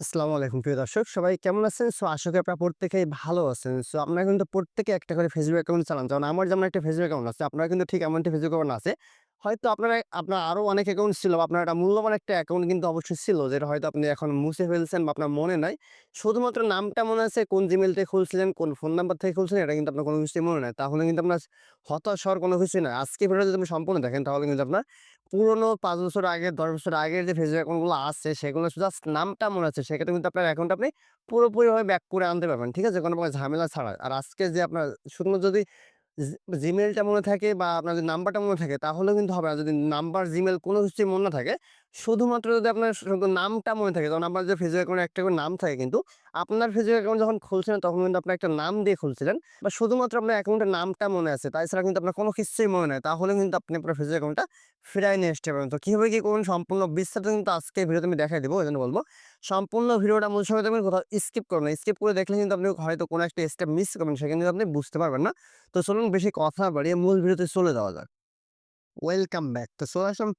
আসসালামু আলাইকুম প্রিয় দর্শক সবাই কেমন আছেন? সো আশা করি আপনারা প্রত্যেকেই ভালো আছেন। সো আপনারা কিন্তু প্রত্যেকে একটা করে ফেসবুক অ্যাকাউন্ট চালান। যেমন আমার যেমন একটা ফেসবুক অ্যাকাউন্ট আছে, আপনারা কিন্তু ঠিক এমন একটা ফেসবুক অ্যাকাউন্ট আছে। হয়তো আপনারা আপনার আরও অনেক অ্যাকাউন্ট ছিল আপনার একটা মূল্যবান একটা অ্যাকাউন্ট কিন্তু অবশ্যই ছিল যেটা হয়তো আপনি এখন মুছে ফেলছেন বা আপনার মনে নাই। শুধুমাত্র নামটা মনে আছে, কোন জিমেল থেকে খুলছিলেন, কোন ফোন নাম্বার থেকে খুলছিলেন এটা কিন্তু আপনার কোনো কিছুই মনে নাই। তাহলে কিন্তু আপনার হতাশ হওয়ার কোনো কিছুই নাই। আজকে ভিডিওটা যদি আপনি সম্পূর্ণ দেখেন তাহলে কিন্তু আপনার পুরনো পাঁচ বছর আগে দশ বছর আগের যে ফেসবুক অ্যাকাউন্টগুলো আছে সেগুলো জাস্ট নামটা মনে আছে সেক্ষেত্রে কিন্তু আপনার অ্যাকাউন্ট আপনি পুরোপুরিভাবে ব্যাক করে আনতে পারবেন। ঠিক আছে? কোনো প্রকার ঝামেলা ছাড়া। আর আজকে যে আপনার শুধুমাত্র যদি জিমেলটা মনে থাকে বা আপনার যদি নাম্বারটা মনে থাকে তাহলেও কিন্তু হবে না। যদি নাম্বার, জিমেল কোনো কিছুই মনে না থাকে, শুধুমাত্র যদি আপনার নামটা মনে থাকে, যেমন আপনার যে ফেসবুক অ্যাকাউন্টে একটা করে নাম থাকে কিন্তু আপনার ফেসবুক অ্যাকাউন্ট যখন খুলছিলেন তখন কিন্তু আপনি একটা নাম দিয়ে খুলছিলেন বা শুধুমাত্র আপনার অ্যাকাউন্টের নামটা মনে আছে। তাছাড়া কিন্তু আপনার কোনো কিছুই মনে নাই। তাহলে কিন্তু আপনি আপনার ফেসবুক অ্যাকাউন্টটা ফিরায় নিয়ে আসতে পারেন তো কীভাবে কি করবেন সম্পূর্ণ বিস্তারিত কিন্তু আজকে ভিডিওতে আমি দেখাই দেবো। ওই জন্য বলব সম্পূর্ণ ভিডিওটা মূল সময় দেখবেন, কোথাও স্কিপ করবেন না। স্কিপ করে দেখলে কিন্তু আপনি হয়তো কোনো একটা স্টেপ মিস করবেন, সেখানে কিন্তু আপনি বুঝতে পারবেন না। তো চলুন বেশি কথা বাড়িয়ে মূল ভিডিওতে চলে যাওয়া যাক। Welcome back. তো চলে আসলাম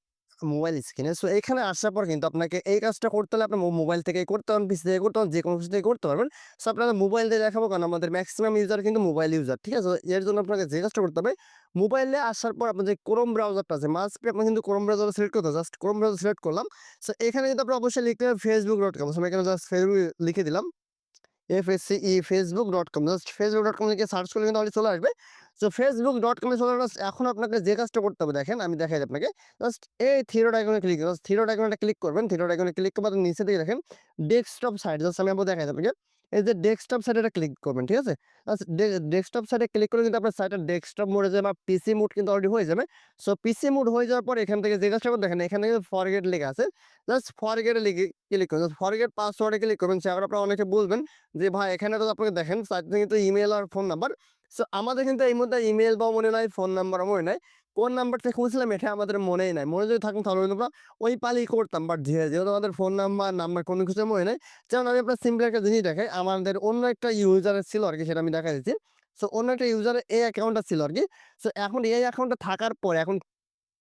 মোবাইল স্ক্রিনে। সো এখানে আসার পর কিন্তু আপনাকে এই কাজটা করতে হলে আপনার মোবাইল থেকেই করতে পারবেন, পিসি থেকে করতে পারবেন, যেকোনো কিছু থেকে করতে পারবেন। সো আপনাদের মোবাইল দিয়ে দেখাবো কারণ আমাদের ম্যাক্সিমাম ইউজার কিন্তু মোবাইল ইউজার। ঠিক আছে? এর জন্য আপনাকে যে কাজটা করতে হবে মোবাইলে আসার পর আপনার যে ক্রোম ব্রাউজারটা আছে মাস্ট আপনার কিন্তু ক্রোম ব্রাউজার সিলেক্ট করতে। জাস্ট ক্রোম ব্রাউজার সিলেক্ট করলাম। সো এখানে কিন্তু আপনার অবশ্যই লিখতে হবে facebook.com। সো আমি এখানে জাস্ট ফেসবুক লিখে দিলাম। এফএসসিই com just Facebook dot com থেকে সার্চ করলে কিন্তু চলে আসবে। সো ফেসবুক ডট কমে চলে আসলে এখন আপনাকে যে কাজটা করতে হবে, দেখেন, আমি দেখাই আপনাকে। জাস্ট এই থিরোড আইকনে ক্লিক জাস্ট থিরোড আইকনে ক্লিক করবেন। থিরোড আইকনে ক্লিক করবেন নিচে দিয়ে দেখেন ডেস্কটপ সাইট জাস্ট আমি আপনার দেখাই আপনাকে। এই যে ডেস্কটপ সাইটে এটা ক্লিক করবেন। ঠিক আছে? ডেস্কটপ সাইটে ক্লিক করলে কিন্তু আপনার সাইটটা ডেস্কটপ মোডে যাবে বা পিসি মোড কিন্তু অলরেডি হয়ে যাবে। সো পিসি মোড হয়ে যাওয়ার পর এখান থেকে যে কাজটা দেখেন এখানে কিন্তু ফরগেট লেখা আছে। জাস্ট ফরগেট লিখে ক্লিক করবেন। ফরগেট পাসওয়ার্ড ক্লিক করবেন। সে আপনারা অনেকে বলবেন যে ভাই এখানে তো আপনাকে দেখেন সাইটে কিন্তু ইমেল আর ফোন নাম্বার। সো আমাদের কিন্তু এই মুহূর্তে ইমেইল বা মনে নাই, ফোন নাম্বারও মনে নাই। কোন নাম্বার থেকে খুঁজছিলাম এটা আমাদের মনেই নাই। মনে যদি থাকুন তাহলে আমরা ওই পালি করতাম। বাট ধীরে যেহেতু আমাদের ফোন নাম্বার, নাম্বার কোনো কিছু মনে নাই। যেমন আমি আপনার সিম্পল একটা জিনিস দেখাই। আমাদের অন্য একটা ইউজারের ছিল আর কি সেটা আমি দেখা দিচ্ছি। সো অন্য একটা ইউজারের এই অ্যাকাউন্টটা ছিল আর কি সো এখন এই অ্যাকাউন্টটা থাকার পরে এখন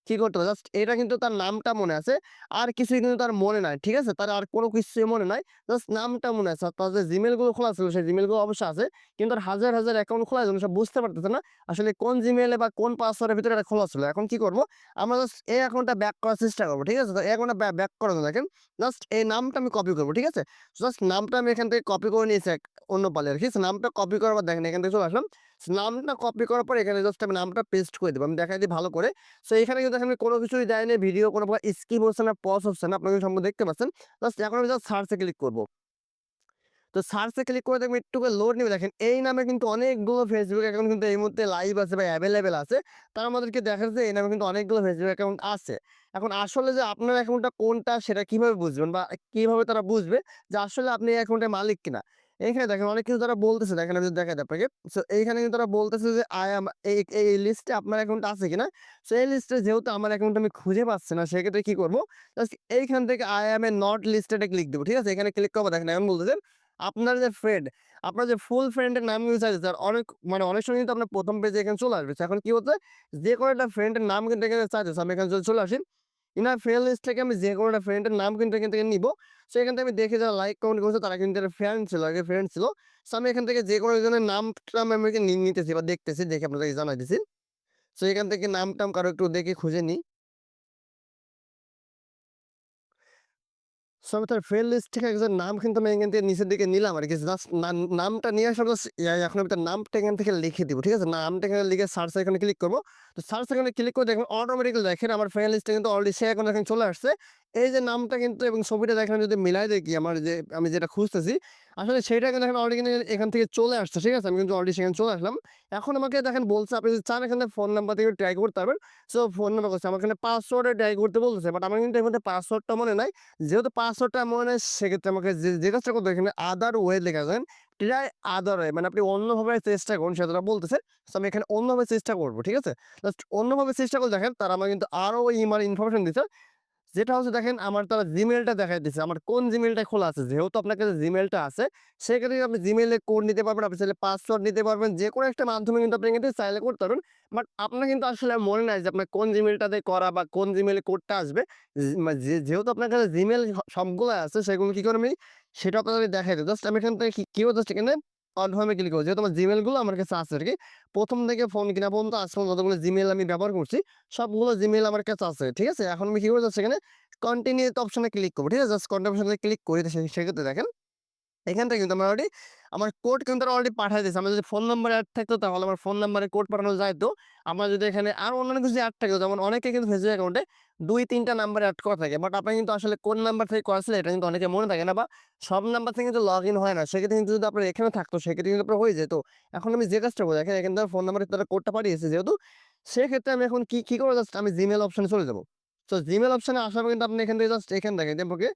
কি করতে হবে? জাস্ট এটা কিন্তু তার নামটা মনে আছে। আর কিছুই কিন্তু তার মনে নাই। ঠিক আছে? তার আর কোনো কিছুই মনে নাই। জাস্ট নামটা মনে আছে। তার যে জিমেইলগুলো খোলা ছিল সেই জিমেইলগুলো অবশ্যই আছে। কিন্তু তার হাজার, হাজার অ্যাকাউন্ট খোলা আছে সে বুঝতে পারতেছে না আসলে কোন জিমেইলে বা কোন পাসওয়ার্ডের ভিতরে এটা খোলা ছিল। এখন কি করব? আমরা জাস্ট এই অ্যাকাউন্টটা ব্যাক করার চেষ্টা করব ঠিক আছে? তো এই অ্যাকাউন্টটা ব্যা ব্যাক করার জন্য দেখেন জাস্ট এই নামটা আমি কপি করব ঠিক আছে? জাস্ট নামটা আমি এখান থেকে কপি করে নিয়েছি অন্য পালে আরকি। সো নামটা কপি করার পর দেখেন এখান থেকে চলে আসলাম। নামটা কপি করার পর এখানে জাস্ট আমি নামটা পেস্ট করে দেব। আমি দেখাই দিই ভালো করে। সো এখানে কিন্তু দেখেন কোনো কিছুই দেয়নি ভিডিও কোনো প্রকার স্কিপ হচ্ছে না, পজ হচ্ছে না। আপনারা কিন্তু সম্পূর্ণ দেখতে পাচ্ছেন। জাস্ট এখন আমি জাস্ট সার্চ ক্লিক করব। তো সার্চ ক্লিক করে দেখবেন একটু লোড নিবে দেখেন এই নামে কিন্তু অনেকগুলো ফেসবুক অ্যাকাউন্ট কিন্তু এই মুহূর্তে লাইভ আছে বা অ্যাভেলেবেল আছে। তারা আমাদেরকে দেখাচ্ছে এই নামে কিন্তু অনেকগুলো ফেসবুক অ্যাকাউন্ট আছে। এখন আসলে যে আপনার অ্যাকাউন্টটা কোনটা সেটা কীভাবে বুঝবেন বা কীভাবে তারা বুঝবে যে আসলে আপনি এই অ্যাকাউন্টের মালিক কিনা? এইখানে দেখেন অনেক কিছু তারা বলতেছে দেখেন আমি দেখা দেখাই আপনাকে। সো এইখানে কিন্তু তারা বলতেছে যে আই অ্যাম এই লিস্টে আপনার অ্যাকাউন্ট আছে কিনা? সো এই লিস্টে যেহেতু আমার অ্যাকাউন্ট আমি খুঁজে পাচ্ছি না সেক্ষেত্রে কি করব জাস্ট এইখান থেকে I am a not listed click দেবো ঠিক আছে? এখানে ক্লিক করব দেখেন এখন বলতেছে আপনার যে ফ্রেন্ড, আপনার যে ফুল ফ্রেন্ডের নাম কিন্তু চাইতেছে। আর অনেক মানে অনেক সময় কিন্তু আপনার প্রথম পেজে এখানে চলে আসবে। এখন কি হচ্ছে? যে কোনো একটা ফ্রেন্ডের নাম কিন্তু এখানে চাইতেছে। আমি এখানে চলে আসি। ইনার ফ্রেন্ড লিস্ট থেকে আমি যে কোনো একটা ফ্রেন্ডের নাম কিন্তু এখান থেকে নিবো সো এখান থেকে আমি দেখে যারা লাইক কমেন্ট করছে তারা কিন্তু একটা ফ্রেন্ড ছিল, আগে ফ্রেন্ড ছিল। সো আমি এখান থেকে যে কোনো একজনের নামটা আমি নিতেছি বা দেখতেছি দেখে আপনাদেরকে জানাইতেছি। সো এখান থেকে নাম-টাম কারও একটু দেখে খুঁজে নিই। সো আমি তার ফ্রেন্ড লিস্ট থেকে একজন নাম কিন্তু আমি এখান থেকে নিচের দিকে নিলাম আর কি জাস্ট নামটা নিয়ে আসার জাস্ট এখন আমি তার নামটা এখান থেকে লিখে দিব। ঠিক আছে? নামটা এখানে লিখে সার্চ এখানে ক্লিক করব তো সার্চ এখানে ক্লিক করে দেখবেন অটোমেটিক্যালি দেখেন আমার ফ্রেন্ড লিস্টে কিন্তু অলরেডি সে এখন এখানে চলে আসছে। এই যে নামটা কিন্তু এবং ছবিটা দেখেন যদি মিলাই দেখি আমার যে, আমি যেটা খুঁজতেছি আসলে সেইটা কিন্তু দেখেন অলরেডি কিন্তু এখান থেকে চলে আসছে। ঠিক আছে? আমি কিন্তু অলরেডি সেখানে চলে আসলাম। এখন আমাকে দেখেন বলছে, আপনি যদি চান এখানে ফোন নাম্বার থেকে ট্রাই করতে পারবেন। সো ফোন নাম্বার করছে। আমার এখানে পাসওয়ার্ডে ট্রাই করতে বলতেছে। বাট আমার কিন্তু এর মধ্যে পাসওয়ার্ডটা মনে নাই। যেহেতু পাসওয়ার্ডটা মনে নাই, সেক্ষেত্রে আমাকে যে কাজটা করতে এখানে আদার ওয়ে লেখা দেখেন ট্রাই আদার ওয়ে মানে আপনি অন্যভাবে চেষ্টা করুন সেটা বলতেছে। সো আমি এখানে অন্যভাবে চেষ্টা করব, ঠিক আছে? জাস্ট অন্যভাবে চেষ্টা করে দেখেন, তারা আমাকে কিন্তু আরও ইমার ইনফরমেশন দিছে। যেটা হচ্ছে দেখেন, আমার তারা জিমেলটা দেখাই দিচ্ছে আমার কোন জিমেলটা খোলা আছে? যেহেতু আপনার কাছে জিমেলটা আছে, সেক্ষেত্রে আপনি জিমেলে কোড নিতে পারবেন, আপনি চাইলে পাসওয়ার্ড নিতে পারবেন যে কোনো একটা মাধ্যমে কিন্তু আপনি কিন্তু চাইলে করতে পারবেন। বাট আপনার কিন্তু আসলে মনে নাই যে আপনার কোন জিমেলটাতে করা বা কোন জিমেলে কোডটা আসবে। যেহেতু আপনার কাছে জিমেল সবগুলো আছে, সেগুলো কি করে আমি সেটা আপনাদের দেখাই দিই। জাস্ট আমি এখান থেকে কি কি জাস্ট এখানে কনফার্মে ক্লিক করব। যেহেতু আমার জিমেলগুলো আমার কাছে আছে আর কি। প্রথম থেকে ফোন কিনা পর্যন্ত আজ পর্যন্ত যতগুলো জিমেল আমি ব্যবহার করছি, সবগুলো জিমেল আমার কাছে আছে, ঠিক আছে? এখন আমি কি করব? সেখানে এখানে কন্টিনিউ অপশনে ক্লিক করব, ঠিক আছে? জাস্ট কন্টিনিউ অপশনে ক্লিক করে সেক্ষেত্রে দেখেন এখান থেকে কিন্তু আমার অলরেডি আমার কোড কিন্তু অলরেডি পাঠিয়ে দিয়েছে। আমার যদি ফোন নাম্বার অ্যাড থাকতো তাহলে আমার ফোন নাম্বারে কোড পাঠানো যাইতো। আমার যদি এখানে আর অন্যান্য কিছু অ্যাড থাকতো যেমন অনেকে কিন্তু ফেসবুক অ্যাকাউন্টে দুই, তিনটা নাম্বার অ্যাড করা থাকে। বাট আপনি কিন্তু আসলে কোন নাম্বার থেকে করেছিল এটা কিন্তু অনেকে মনে থাকে না বা সব নাম্বার থেকে কিন্তু লগ ইন হয় না। সেক্ষেত্রে কিন্তু যদি আপনার এখানে থাকতো, সেক্ষেত্রে কিন্তু আপনার হয়ে যেত। এখন আমি যে কাজটা বলি এখানে এখান ফোন নাম্বারে তারা কোডটা পাঠিয়েছে যেহেতু, সেক্ষেত্রে আমি এখন কি কি করব? জাস্ট আমি জিমেল অপশানে চলে যাব। তো জিমেল অপশানে আসার পর কিন্তু আপনি এখান থেকে জাস্ট এখান থেকে দেখে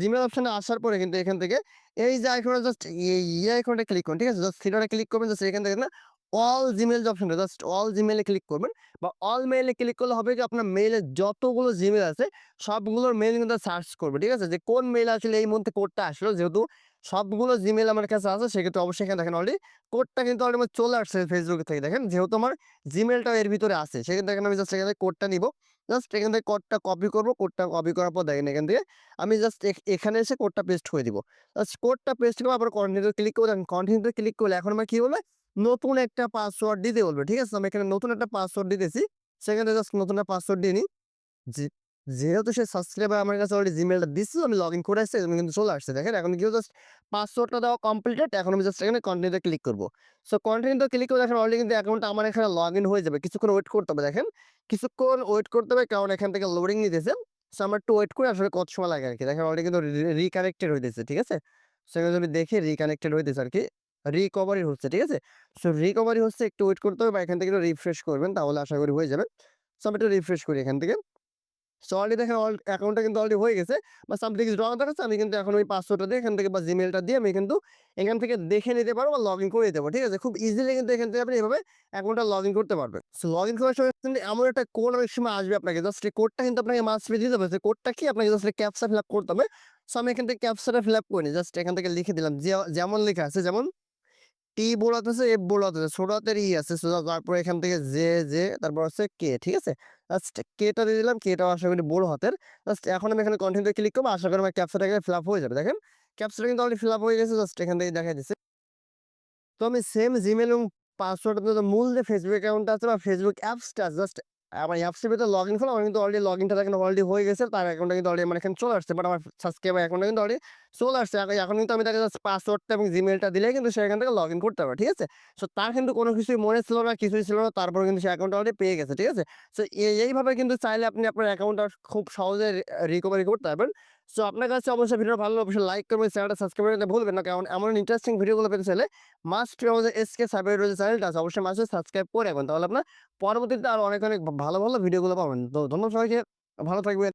জিমেল অপশানে আসার পরে কিন্তু এখান থেকে এই যে আইকনে জাস্ট এই আইকনটা ক্লিক করুন, ঠিক আছে? জাস্ট থ্রিডটে ক্লিক করবেন জাস্ট এখান থেকে না অল জিমেল যে জাস্ট অল জিমেলে ক্লিক করবেন। বা অল মেইলে ক্লিক করলে হবে কি? আপনার মেইলে যতগুলো জিমেল আছে, সবগুলোর মেইল কিন্তু সার্চ করবে, ঠিক আছে? যে কোন মেইল আসলে এই মুহূর্তে কোডটা আসলো, যেহেতু সবগুলো জিমেল আমার কাছে আছে, সেক্ষেত্রে অবশ্যই এখানে দেখেন অলরেডি কোডটা কিন্তু অলরেডি আমার চলে আসছে ফেসবুক থেকে। দেখেন যেহেতু আমার জিমেলটা এর ভিতরে আছে সেক্ষেত্রে এখানে আমি জাস্ট এখানে কোডটা নিব। জাস্ট এখান থেকে কোডটা কপি করব কোডটা কপি করার পর দেখেন এখান থেকে আমি জাস্ট এখানে এসে কোডটা পেস্ট করে দিব। জাস্ট কোডটা পেস্ট করে আবার কন্টিনিউ ক্লিক করে দেন কন্টিনিউতে ক্লিক করলে এখন আমার কী বলবে? নতুন একটা পাসওয়ার্ড দিতে বলবে, ঠিক আছে? আমি এখানে নতুন একটা পাসওয়ার্ড দিতেছি, সেখানে জাস্ট নতুন একটা পাসওয়ার্ড দিয়ে নিই। যে- যেহেতু সে সাবস্ক্রাইবার আমার কাছে অলরেডি জিমেলটা দিচ্ছে আমি লগ ইন করে আসছি কিন্তু চলে আসছে। দেখেন, এখন কি জাস্ট পাসওয়ার্ডটা দেওয়া কমপ্লিটেড এখন আমি জাস্ট এখানে কন্টিনিউতে ক্লিক করব। সো কন্টিনিউতে ক্লিক করে দেখেন অলরেডি কিন্তু অ্যাকাউন্টটা আমার এখানে লগ ইন হয়ে যাবে। কিছুক্ষণ ওয়েট করতে হবে, দেখেন। কিছুক্ষণ ওয়েট করতে হবে, কারণ এখান থেকে লোডিং নিতেছে। সো আমার একটু ওয়েট করে আসলে কত সময় লাগে আর কি দেখেন অলরেডি কিন্তু রিকানেক্টেড হইতেছে ঠিক আছে? সেখানে যদি দেখি রিকানেক্টেড হইতেছে আর কি রিকভারি হচ্ছে, ঠিক আছে? সো রিকভারি হচ্ছে, একটু ওয়েট করতে হবে বা এখান থেকে একটু রিফ্রেশ করবেন, তাহলে আশা করি হয়ে যাবে। সো আমি একটু রিফ্রেশ করি এখান থেকে। সো অলরেডি দেখেন অ্যাকাউন্টটা কিন্তু অলরেডি হয়ে গেছে। বা সামথিং ইজ রং দেখাচ্ছে আমি কিন্তু এখন ওই পাসওয়ার্ডটা দিয়ে এখান থেকে বা জিমেলটা দিয়ে আমি কিন্তু এখান থেকে দেখে নিতে পারব বা লগ ইন করে দিতে পারব, ঠিক আছে? খুব ইজিলি কিন্তু এখান থেকে আপনি এভাবে অ্যাকাউন্টটা লগ ইন করতে পারবেন। সো লগ ইন করার সময় কিন্তু এমন একটা কোড অনেক সময় আসবে আপনাকে জাস্ট এই কোডটা কিন্তু আপনাকে মাস মাস্ট দিতে হবে সেই কোডটা কি? আপনাকে জাস্ট ক্যাপসা ফিল আপ করতে হবে। সো আমি এখান থেকে ক্যাপসাটা ফিল আপ করে নিই জাস্ট এখান থেকে লিখে দিলাম। যেমন লেখা আছে, যেমন টি বোর্ড আছে এফ বোর্ড আছে, ছোট হাতের ই আছে। So তারপরে এখান থেকে জে জে তারপর হচ্ছে কে ঠিক আছে? জাস্ট কেটা দিয়ে দিলাম কেটা আশা করি বড় হাতের। জাস্ট এখন আমি এখানে কন্টিনিউ ক্লিক করব, আশা করি আমার ক্যাপসাটা ফিল আপ হয়ে যাবে। দেখেন ক্যাপসাটা কিন্তু অলরেডি ফিল আপ হয়ে গেছে জাস্ট এখান থেকে দেখা দিচ্ছে। তো আমি সেম জিমেল এবং পাসওয়ার্ড মূল যে ফেসবুক অ্যাকাউন্টটা আছে বা ফেসবুক অ্যাপসটা জাস্ট আমার অ্যাপসের ভিতরে লগ ইন করলাম আমার কিন্তু অলরেডি লগ ইনটা দেখেন অলরেডি হয়ে গেছে, তার অ্যাকাউন্টটা কিন্তু অলরেডি মানে এখানে চলে আসছে বাট আমার সাবস্ক্রাইবার অ্যাকাউন্টটা কিন্তু অলরেডি চলে আসছে। এখন- কিন্তু আমি তাকে পাসওয়ার্ডটা এবং জিমেলটা দিলে কিন্তু সে এখান থেকে লগ ইন করতে পারবে ঠিক আছে? সো তার কিন্তু কোনো কিছুই মনে ছিল না, কিছুই ছিল না, তারপর কিন্তু সে অ্যাকাউন্ট অলরেডি পেয়ে গেছে, ঠিক আছে? সো এইভাবে কিন্তু চাইলে আপনি আপনার অ্যাকাউন্টটা খুব সহজে রিকভারি করতে পারবেন। সো আপনার কাছে অবশ্যই ভিডিও ভালো অবশ্যই লাইক করবেন, চ্যানেলটা সাবস্ক্রাইব করতে ভুলবেন না, কারণ এমন ইন্টারেস্টিং ভিডিওগুলো পেতে চাইলে মাস্ট আমাদের এসকে কে যে চ্যানেলটা আছে, অবশ্যই মাস্ট সাবস্ক্রাইব করে রাখবেন। তাহলে আপনার পরবর্তীতে আরও অনেক অনেক, ভালো ভালো ভিডিওগুলো পাবেন। তো ধন্যবাদ সবাইকে, ভালো থাকবেন।